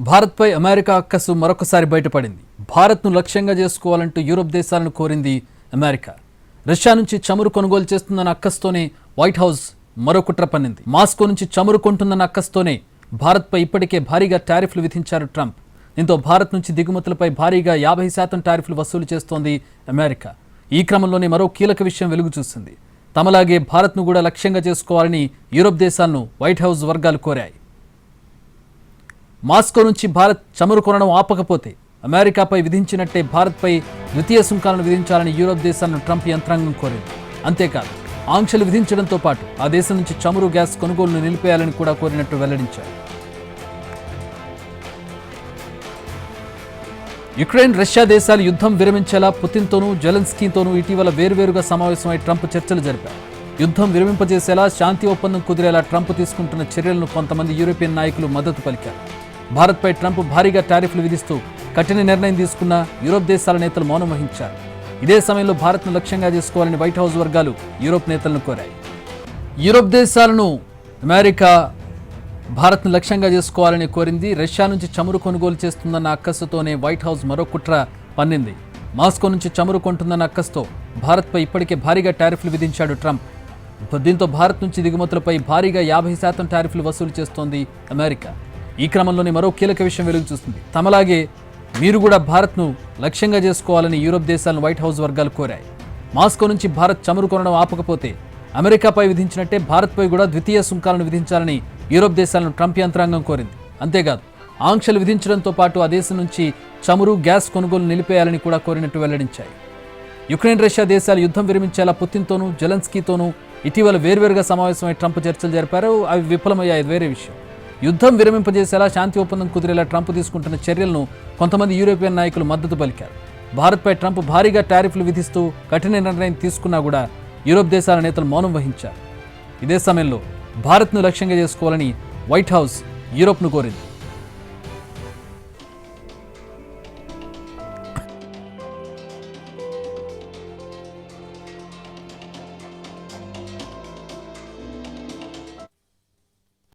భారత్పై అమెరికా అక్కసు మరొకసారి బయటపడింది. భారత్ను లక్ష్యంగా చేసుకోవాలంటూ యూరోప్ దేశాలను కోరింది అమెరికా. రష్యా నుంచి చమురు కొనుగోలు చేస్తుందన్న అక్కస్తోనే వైట్ హౌస్ మరో కుట్ర పన్నింది. మాస్కో నుంచి చమురు కొంటుందన్న అక్కస్తోనే భారత్పై ఇప్పటికే భారీగా టారిఫ్లు విధించారు ట్రంప్. దీంతో భారత్ నుంచి దిగుమతులపై భారీగా యాభై శాతం టారిఫ్లు వసూలు చేస్తోంది అమెరికా. ఈ క్రమంలోనే మరో కీలక విషయం వెలుగు చూసింది. తమలాగే భారత్ను కూడా లక్ష్యంగా చేసుకోవాలని యూరోప్ దేశాలను వైట్ హౌస్ వర్గాలు కోరాయి. మాస్కో నుంచి భారత్ చమురు కొనడం ఆపకపోతే అమెరికాపై విధించినట్టే భారత్పై ద్వితీయ సుంకాలను విధించాలని యూరోప్ దేశాలను ట్రంప్ యంత్రాంగం కోరింది. అంతేకాదు ఆంక్షలు విధించడంతో పాటు ఆ దేశం నుంచి చమురు గ్యాస్ కొనుగోలును నిలిపేయాలని కూడా కోరినట్టు వెల్లడించారు. యుక్రెయిన్ రష్యా దేశాలు యుద్ధం విరమించేలా పుతిన్తోనూ జెలెన్స్కీతోనూ ఇటీవల వేరువేరుగా సమావేశమై ట్రంప్ చర్చలు జరిపారు. యుద్ధం విరమింపజేసేలా శాంతి ఒప్పందం కుదిరేలా ట్రంప్ తీసుకుంటున్న చర్యలను కొంతమంది యూరోపియన్ నాయకులు మద్దతు పలికారు. భారత్పై ట్రంప్ భారీగా టారిఫ్లు విధిస్తూ కఠిన నిర్ణయం తీసుకున్న యూరోప్ దేశాల నేతలు మౌనం వహించారు. ఇదే సమయంలో భారత్ను లక్ష్యంగా చేసుకోవాలని వైట్ హౌస్ వర్గాలు యూరోప్ నేతలను కోరాయి. యూరోప్ దేశాలను అమెరికా భారత్ను లక్ష్యంగా చేసుకోవాలని కోరింది రష్యా నుంచి చమురు కొనుగోలు చేస్తుందన్న అక్కసుతోనే వైట్ హౌస్ మరో కుట్ర పన్నింది. మాస్కో నుంచి చమురు కొంటుందన్న అక్కస్తో భారత్పై ఇప్పటికే భారీగా టారిఫ్లు విధించాడు ట్రంప్. దీంతో భారత్ నుంచి దిగుమతులపై భారీగా యాభై శాతం టారిఫ్లు వసూలు చేస్తోంది అమెరికా. ఈ క్రమంలోనే మరో కీలక విషయం వెలుగు చూస్తుంది. తమలాగే మీరు కూడా భారత్ను లక్ష్యంగా చేసుకోవాలని యూరోప్ దేశాలను వైట్ హౌస్ వర్గాలు కోరాయి. మాస్కో నుంచి భారత్ చమురు కొనడం ఆపకపోతే అమెరికాపై విధించినట్టే భారత్పై కూడా ద్వితీయ సుంకాలను విధించాలని యూరోప్ దేశాలను ట్రంప్ యంత్రాంగం కోరింది. అంతేకాదు ఆంక్షలు విధించడంతో పాటు ఆ దేశం నుంచి చమురు గ్యాస్ కొనుగోలు నిలిపేయాలని కూడా కోరినట్టు వెల్లడించాయి. యుక్రెయిన్ రష్యా దేశాలు యుద్ధం విరమించేలా పుతిన్తోనూ జెలెన్స్కీతోనూ ఇటీవల వేర్వేరుగా సమావేశమై ట్రంప్ చర్చలు జరిపారు. అవి విఫలమయ్యాయి వేరే విషయం. యుద్ధం విరమింపజేసేలా శాంతి ఒప్పందం కుదిరేలా ట్రంప్ తీసుకుంటున్న చర్యలను కొంతమంది యూరోపియన్ నాయకులు మద్దతు పలికారు. భారత్పై ట్రంప్ భారీగా టారిఫ్లు విధిస్తూ కఠిన నిర్ణయం తీసుకున్నా కూడా యూరోప్ దేశాల నేతలు మౌనం వహించారు. ఇదే సమయంలో భారత్ను లక్ష్యంగా చేసుకోవాలని వైట్ హౌస్ యూరోప్ను కోరింది.